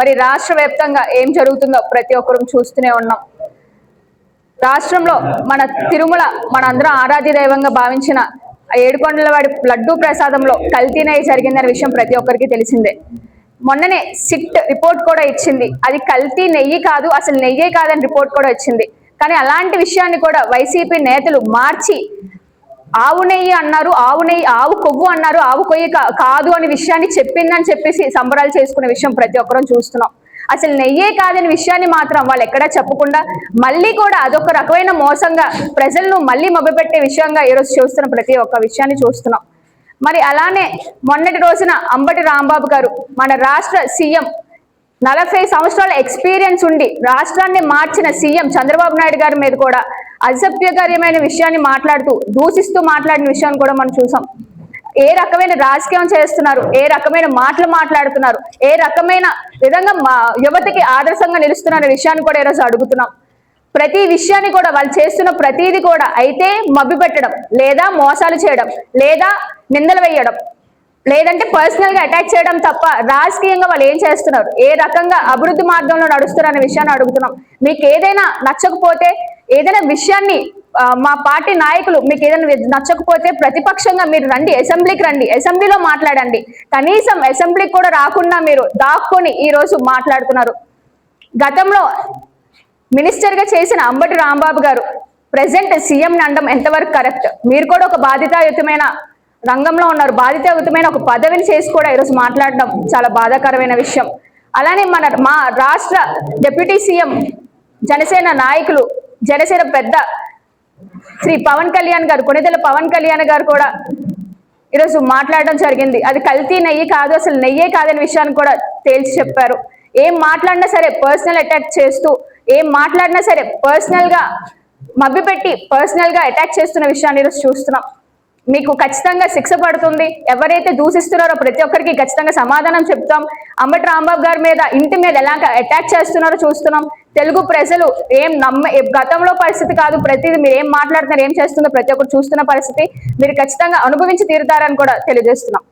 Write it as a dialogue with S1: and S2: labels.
S1: మరి రాష్ట్ర వ్యాప్తంగా ఏం జరుగుతుందో ప్రతి ఒక్కరూ చూస్తూనే ఉన్నాం. రాష్ట్రంలో మన తిరుమల మనందరం ఆరాధ్య దైవంగా భావించిన ఏడుకొండల వాడి లడ్డూ ప్రసాదంలో కల్తీనే జరిగిందనే విషయం ప్రతి ఒక్కరికి తెలిసిందే. మొన్ననే సిట్ రిపోర్ట్ కూడా ఇచ్చింది. అది కల్తీ నెయ్యి కాదు అసలు నెయ్యే కాదని రిపోర్ట్ కూడా ఇచ్చింది. కానీ అలాంటి విషయాన్ని కూడా వైసీపీ నేతలు మార్చి ఆవు నెయ్యి అన్నారు ఆవు నెయ్యి ఆవు కొవ్వు అన్నారు ఆవు కొయ్యి కాదు అనే విషయాన్ని చెప్పిందని చెప్పేసి సంబరాలు చేసుకునే విషయం ప్రతి ఒక్కరం చూస్తున్నాం. అసలు నెయ్యే కాదని విషయాన్ని మాత్రం వాళ్ళు ఎక్కడా చెప్పకుండా మళ్ళీ కూడా అదొక రకమైన మోసంగా ప్రజలను మళ్ళీ మభ్యపెట్టే విషయంగా ఈరోజు చూస్తున్న ప్రతి ఒక్క విషయాన్ని చూస్తున్నాం. మరి అలానే మొన్నటి రోజున అంబటి రాంబాబు గారు మన రాష్ట్ర సీఎం నలభై సంవత్సరాల ఎక్స్పీరియన్స్ ఉండి రాష్ట్రాన్ని మార్చిన సీఎం చంద్రబాబు నాయుడు గారి మీద కూడా అసభ్యకరమైన విషయాన్ని మాట్లాడుతూ దూషిస్తూ మాట్లాడిన విషయాన్ని కూడా మనం చూసాం. ఏ రకమైన రాజకీయం చేస్తున్నారు? ఏ రకమైన మాటలు మాట్లాడుతున్నారు? ఏ రకమైన విధంగా మా యువతకి ఆదర్శంగా నిలుస్తున్నారనే విషయాన్ని కూడా ఈరోజు అడుగుతున్నాం. ప్రతి విషయాన్ని కూడా వాళ్ళు చేస్తున్న ప్రతిదీ కూడా అయితే మభ్య పెట్టడం లేదా మోసాలు చేయడం లేదా నిందలు వేయడం లేదంటే పర్సనల్గా అటాక్ చేయడం తప్ప రాజకీయంగా వాళ్ళు ఏం చేస్తున్నారు? ఏ రకంగా అభివృద్ధి మార్గంలో నడుస్తున్నారు అనే విషయాన్ని అడుగుతున్నాం. మీకు ఏదైనా నచ్చకపోతే ఏదైనా విషయాన్ని మా పార్టీ నాయకులు మీకు ఏదైనా నచ్చకపోతే ప్రతిపక్షంగా మీరు రండి అసెంబ్లీకి రండి అసెంబ్లీలో మాట్లాడండి. కనీసం అసెంబ్లీకి కూడా రాకుండా మీరు దాక్కుని ఈరోజు మాట్లాడుతున్నారు. గతంలో మినిస్టర్గా చేసిన అంబటి రాంబాబు గారు ప్రెసెంట్ సీఎం అండం ఎంతవరకు కరెక్ట్? మీరు కూడా ఒక బాధితాయుతమైన రంగంలో ఉన్నారు. బాధితాయుతమైన ఒక పదవిని చేసి కూడా ఈరోజు మాట్లాడడం చాలా బాధాకరమైన విషయం. అలానే మన మా రాష్ట్ర డిప్యూటీ సీఎం జనసేన నాయకులు జనసేన పెద్ద శ్రీ పవన్ కళ్యాణ్ గారు కొణిదెల పవన్ కళ్యాణ్ గారు కూడా ఈరోజు మాట్లాడడం జరిగింది. అది కల్తీ నెయ్యి కాదు అసలు నెయ్యే కాదనే విషయాన్ని కూడా తేల్చి చెప్పారు. ఏం మాట్లాడినా సరే పర్సనల్ అటాక్ చేస్తూ ఏం మాట్లాడినా సరే పర్సనల్గా మభ్యపెట్టి పర్సనల్గా అటాక్ చేస్తున్న విషయాన్ని ఈరోజు చూస్తున్నాం. మీకు ఖచ్చితంగా శిక్ష పడుతుంది. ఎవరైతే దూషిస్తున్నారో ప్రతి ఒక్కరికి ఖచ్చితంగా సమాధానం చెప్తాం. అంబటి రాంబాబు గారి మీద ఇంటి మీద ఎలా అటాక్ చేస్తున్నారో చూస్తున్నాం. తెలుగు ప్రజలు ఏం నమ్మ గతంలో పరిస్థితి కాదు ప్రతిదీ మీరు ఏం మాట్లాడుతున్నారు ఏం చేస్తుందో ప్రతి ఒక్కరు చూస్తున్న పరిస్థితి మీరు ఖచ్చితంగా అనుభవించి తీరుతారని కూడా తెలియజేస్తున్నాం.